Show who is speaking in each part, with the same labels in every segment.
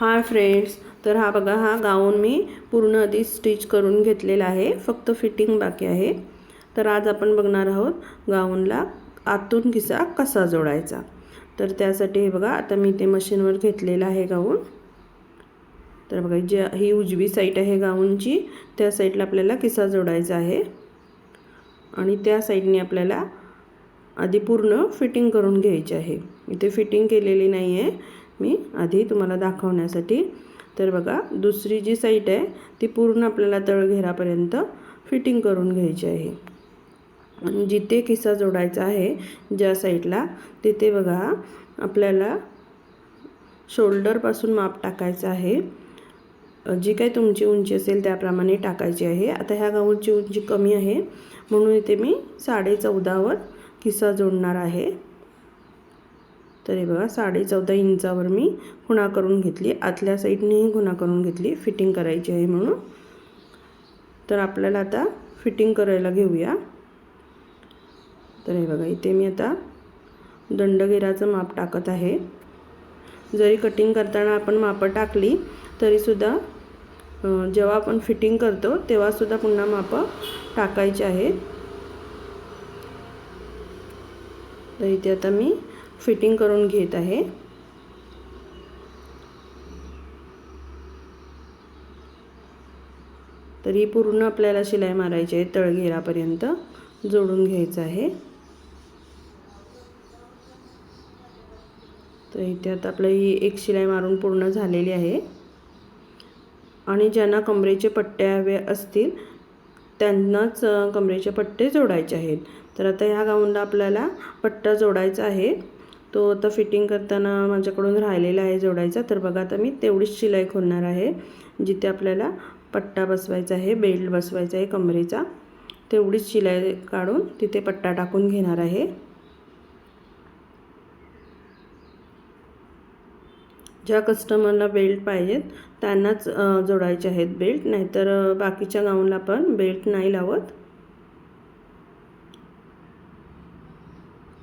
Speaker 1: Hi friends तर हा बघा हा गाऊन मी पूर्ण आधी स्टिच करून घेतलेला आहे. फक्त फिटिंग बाकी आहे. तर आज आपण बघणार आहोत गाऊनला आतून किसा कसा जोडायचा. तर त्यासाठी हे बघा आता मी ते मशीनवर घेतलेलं आहे गाऊन. तर बघा जी ही उजवी साईट आहे गाऊनची त्या साईडला आपल्याला किसा जोडायचा आहे. आणि त्या साईडने आपल्याला आधी पूर्ण फिटिंग करून घ्यायची आहे. इथे फिटिंग केलेली नाही आहे मी आधी तुम्हाला दाखवण्यासाठी. तर बघा दुसरी जी साईट आहे ती पूर्ण आपल्याला तळघेरापर्यंत फिटिंग करून घ्यायची आहे. आणि जिथे किस्सा जोडायचा आहे ज्या साईडला तिथे बघा आपल्याला शोल्डरपासून माप टाकायचं आहे. जी काही तुमची उंची असेल त्याप्रमाणे टाकायची आहे. आता ह्या गाऊनची उंची कमी आहे म्हणून इथे मी साडे चौदावर किस्सा जोडणार आहे. तर हे बघा साडे चौदा इंचावर मी खुणा करून घेतली. आतल्या साईडनेही खुणा करून घेतली. फिटिंग करायची आहे म्हणून. तर आपल्याला आता फिटिंग करायला घेऊया. तर हे बघा इथे मी आता दंडगिराचं माप टाकत आहे. जरी कटिंग करताना आपण मापं टाकली तरीसुद्धा जेव्हा आपण फिटिंग करतो तेव्हासुद्धा पुन्हा मापं टाकायची आहे. तर इथे आता मी फिटिंग करून घेत आहे. तर ही पूर्ण आपल्याला शिलाई मारायची आहे तळघेरापर्यंत जोडून घ्यायचं आहे. तर इथे आता आपलं ही एक शिलाई मारून पूर्ण झालेली आहे. आणि ज्यांना कमरेचे पट्टे हवे असतील त्यांनाच कमरेचे पट्टे जोडायचे आहेत. तर आता ह्या गाऊनला आपल्याला पट्टा जोडायचा आहे. तो आता फिटिंग करताना माझ्याकडून राहिलेला आहे जोडायचा. तर बघा आता मी तेवढीच शिलाई खोलणार आहे जिथे आपल्याला पट्टा बसवायचा आहे बेल्ट बसवायचा आहे कमरेचा. तेवढीच शिलाई काढून तिथे पट्टा टाकून घेणार आहे. ज्या कस्टमरला बेल्ट पाहिजेत त्यांनाच जोडायचे आहेत बेल्ट नाहीतर बाकीच्या गाऊनला पण बेल्ट नाही लावत.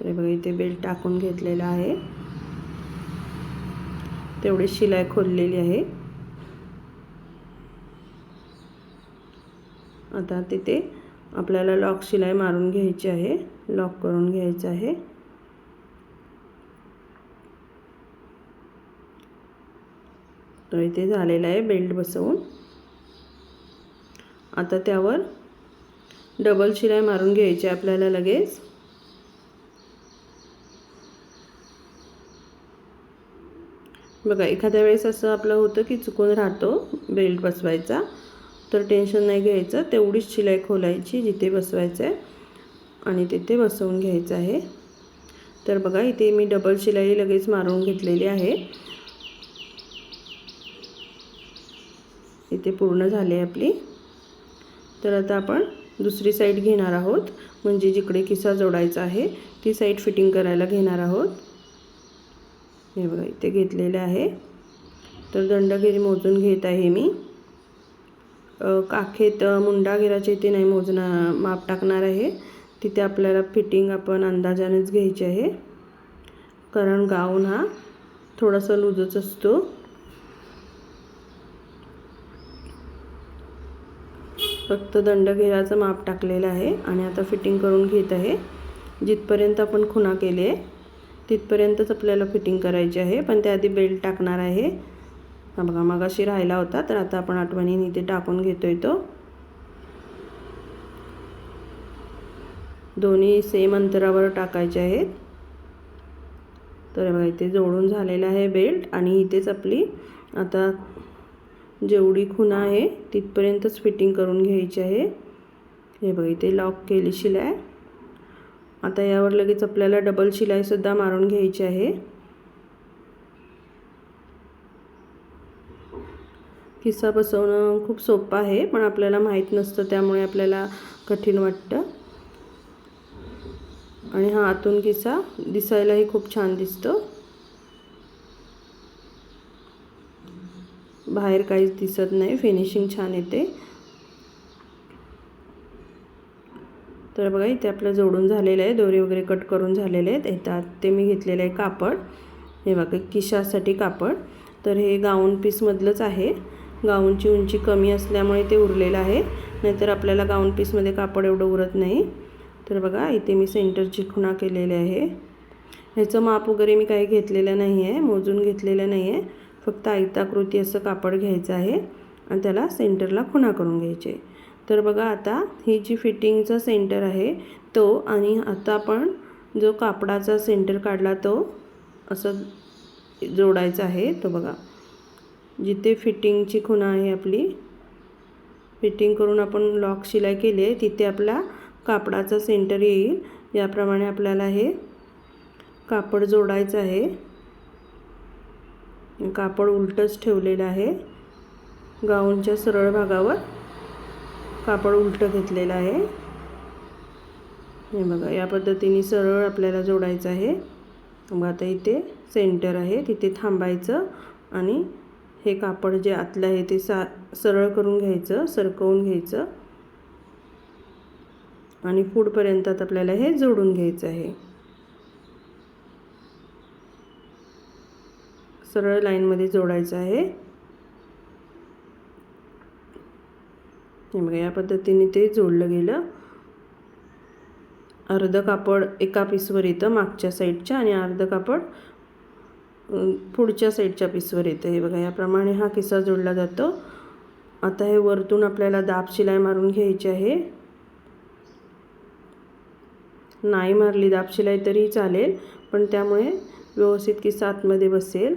Speaker 1: तर बघा इथे बेल्ट टाकून घेतलेला आहे. तेवढी शिलाई खोललेली आहे. आता तिथे आपल्याला लॉक शिलाई मारून घ्यायची आहे. लॉक करून घ्यायचं आहे. तर इथे झालेलं आहे बेल्ट बसवून. आता त्यावर डबल शिलाई मारून घ्यायची आपल्याला लगेच. बघा एखाद्या वेळेस असं आपलं होतं की चुकून राहतो बेल्ट बसवायचा. तर टेन्शन नाही घ्यायचं तेवढीच शिलाई खोलायची जिथे बसवायचं आहे आणि तिथे बसवून घ्यायचं आहे. तर बघा इथे मी डबल शिलाई लगेच मारून घेतलेली आहे. इथे पूर्ण झाली आहे आपली. तर आता आपण दुसरी साईड घेणार आहोत म्हणजे जिकडे किस्सा जोडायचा आहे ती साईड फिटिंग करायला घेणार आहोत. हे बघा इथे घेतलेले आहे. तर दंडगिरी मोजून घेत आहे मी. काखेत मुंडागिराच्या इथे नाही मोजणार माप टाकणार आहे. तिथे आपल्याला फिटिंग आपण अंदाजानेच घ्यायची आहे. कारण गाऊन हा थोडासा लूजच असतो. फक्त दंडघेराचं माप टाकलेलं आहे आणि आता फिटिंग करून घेत आहे. जिथपर्यंत आपण खुणा केली आहे तिथपर्यंतच आपल्याला फिटिंग करायची आहे. पण त्याआधी बेल्ट टाकणार आहे. हा बघा मगाशी राहिला होता तर आता आपण आठवणीने इथे टाकून घेतोय तो. दोन्ही सेम अंतरावर टाकायचे आहेत. तर बघा इथे जोडून झालेला आहे बेल्ट आणि इथेच आपली आता जेवढी खुणा आहे तिथपर्यंतच फिटिंग करून घ्यायची आहे. हे बघा इथे लॉक केली शिलाय आता यावर लगेच आपल्याला डबल शिलाईसुद्धा मारून घ्यायची आहे. किस्सा बसवणं खूप सोपं आहे पण आपल्याला माहीत नसतं त्यामुळे आपल्याला कठीण वाटतं. आणि हा आतून किस्सा दिसायलाही खूप छान दिसतो. बाहेर काहीच दिसत नाही फिनिशिंग छान येते. तर बघा इथे आपलं जोडून झालेलं आहे. दोरी वगैरे कट करून झालेले आहेत. येतात. ते मी घेतलेलं आहे कापड. हे बघा किशासाठी कापड. तर हे गाऊन पीसमधलंच आहे. गाऊनची उंची कमी असल्यामुळे ते उरलेलं आहे. नाहीतर आपल्याला गाऊन पीसमध्ये कापड एवढं उरत नाही. तर बघा इथे मी सेंटरची खुणा केलेली आहे. ह्याचं माप वगैरे मी काही घेतलेलं नाही आहे. मोजून घेतलेलं नाही आहे. फक्त आयताकृती असं कापड घ्यायचं आहे. आणि त्याला सेंटरला खुणा करून घ्यायचे. तर बघा आता ही जी फिटिंगचा सेंटर आहे तो आणि आता आपण जो कापडाचा सेंटर काढला तो असं जोडायचा आहे. तो बघा जिथे फिटिंगची खुणा आहे आपली फिटिंग करून आपण लॉक शिलाई केली आहे तिथे आपला कापडाचा सेंटर येईल. याप्रमाणे आपल्याला हे कापड जोडायचं आहे. कापड उलटंच ठेवलेलं आहे. गाऊनच्या सरळ भागावर कापड उलटं घेतलेलं आहे. हे बघा या पद्धतीने सरळ आपल्याला जोडायचं आहे. मग आता इथे सेंटर आहे तिथे थांबायचं आणि हे कापड जे आतलं आहे ते सा सरळ करून घ्यायचं सरकवून घ्यायचं. आणि पुढपर्यंत आपल्याला हे जोडून घ्यायचं आहे. सरळ लाईनमध्ये जोडायचं आहे. हे बघा या पद्धतीने ते जोडलं गेलं. अर्धं कापड एका पीसवर येतं मागच्या साईडच्या आणि अर्धं कापड पुढच्या साईडच्या पीसवर येतं. हे बघा याप्रमाणे हा किस्सा जोडला जातो. आता हे वरतून आपल्याला दाब शिलाई मारून घ्यायची आहे. नाही मारली दाब शिलाई तरी चालेल पण त्यामुळे व्यवस्थित किस्सा आतमध्ये बसेल.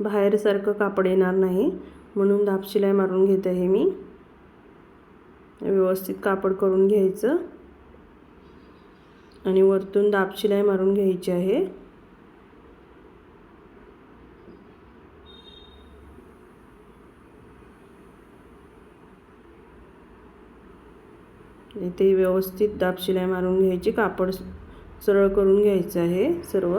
Speaker 1: बाहेरसारखं कापड येणार नाही. म्हणून दाब शिलाई मारून घेत आहे मी. व्यवस्थित कापड करून घ्यायचं. आणि वरतून दाब शिलाई मारून घ्यायची आहे. इथे व्यवस्थित दाब शिलाई मारून घ्यायची. कापड सरळ करून घ्यायचं आहे सर्व.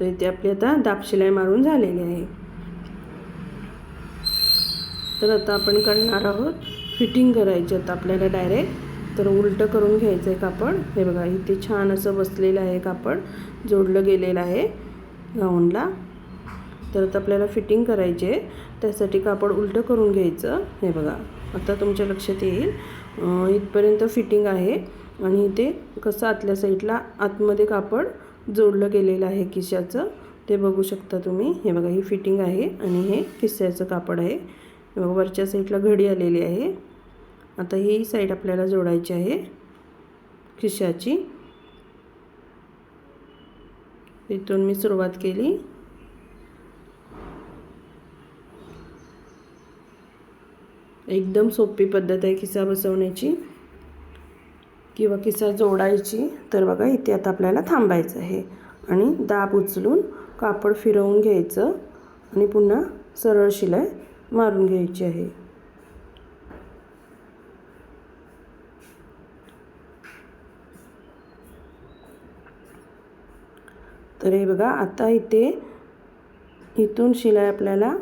Speaker 1: तर इथे आपली आता दापशिलाई मारून झालेली आहे. तर आता आपण करणार आहोत फिटिंग करायची आता आपल्याला डायरेक्ट. तर उलटं करून घ्यायचं आहे कापड. हे बघा इथे छान असं बसलेलं आहे कापड. जोडलं गेलेलं आहे गाऊनला. तर आता आपल्याला फिटिंग करायची आहे. त्यासाठी कापड उलटं करून घ्यायचं. हे बघा आता तुमच्या लक्षात येईल. इथपर्यंत फिटिंग आहे. आणि इथे कसं आतल्या साईडला आतमध्ये कापड जोडलं गेलेलं आहे किशाचं ते बघू शकता तुम्ही. हे बघा ही फिटिंग आहे आणि हे किस्स्याचं कापड आहे. बघा वरच्या साईडला घडी आलेली आहे. आता ही साईड आपल्याला जोडायची आहे खिशाची. इथून मी सुरुवात केली. एकदम सोपी पद्धत आहे खिसा बसवण्याची. किंवा किसा जोडायची तर बघा इथे आता आपल्याला थांबायचं आहे. आणि दाब उचलून कापड फिरवून घ्यायचं आणि पुन्हा सरळ शिलाई मारून घ्यायची आहे. तर हे बघा आता इथे इथून शिलाई आपल्याला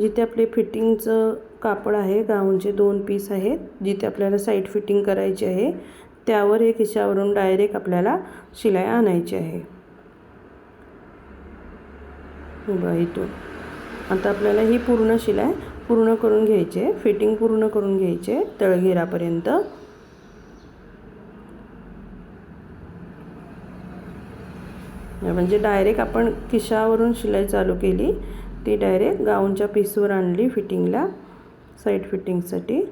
Speaker 1: जिथे आपले फिटिंगचं कापड आहे गाऊनचे दोन पीस आहेत जिथे आपल्याला साईड फिटिंग करायची आहे त्यावर हे खिशावरून डायरेक्ट आपल्याला शिलाई आणायची आहे. बघा इथून. आता आपल्याला ही पूर्ण शिलाई पूर्ण करून घ्यायची आहे. फिटिंग पूर्ण करून घ्यायची आहे. तळघेरापर्यंत. म्हणजे डायरेक्ट आपण खिशावरून शिलाई चालू केली ती डायरेक्ट गाऊनच्या पीसवर आणली फिटिंगला साईड फिटिंगसाठी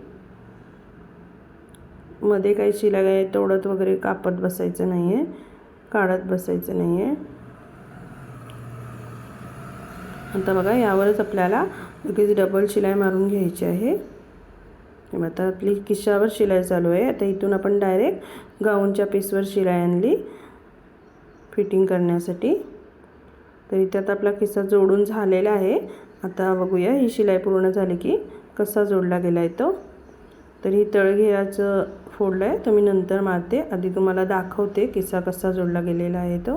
Speaker 1: मध्ये काही शिलाई तोडत वगैरे कापत बसायचं नाही आहे काढत बसायचं नाही आहे आता बघा यावरच आपल्याला लगेच डबल शिलाई मारून घ्यायची आहे. आता आपली किशावर शिलाई चालू आहे. आता इथून आपण डायरेक्ट गाऊनच्या पीसवर शिलाई आणली फिटिंग करण्यासाठी. तर इथे आता आपला किस्सा जोडून झालेला आहे. आता बघूया ही शिलाई पूर्ण झाली की कसा जोडला गेला आहे तो. तर ही तळघेराचं फोडलं आहे. तर मी नंतर मारते. आधी तुम्हाला दाखवते किस्सा कसा जोडला गेलेला आहे तो.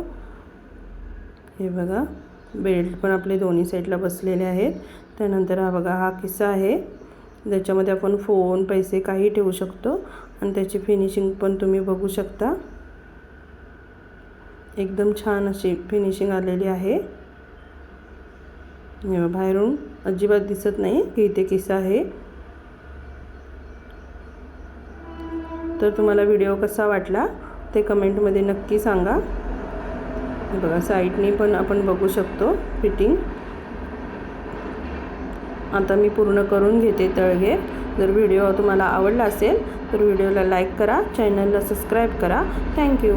Speaker 1: हे बघा बेल्ट पण आपले दोन्ही साईडला बसलेले आहेत. त्यानंतर हा बघा हा किस्सा आहे. ज्याच्यामध्ये आपण फोन पैसे काही ठेवू शकतो. आणि त्याची फिनिशिंग पण तुम्ही बघू शकता. एकदम छान अशी फिनिशिंग आलेली आहे. बाहेरून अजिबात दिसत नाही की इथे किस्सा आहे. तर तुम्हाला व्हिडिओ कसा वाटला ते कमेंटमध्ये नक्की सांगा. बघा साईटने पण आपण बघू शकतो फिटिंग आता मी पूर्ण करून घेते तळगे जर व्हिडिओ तुम्हाला आवडला असेल तर व्हिडिओला लाईक करा चॅनलला सबस्क्राईब करा. थँक्यू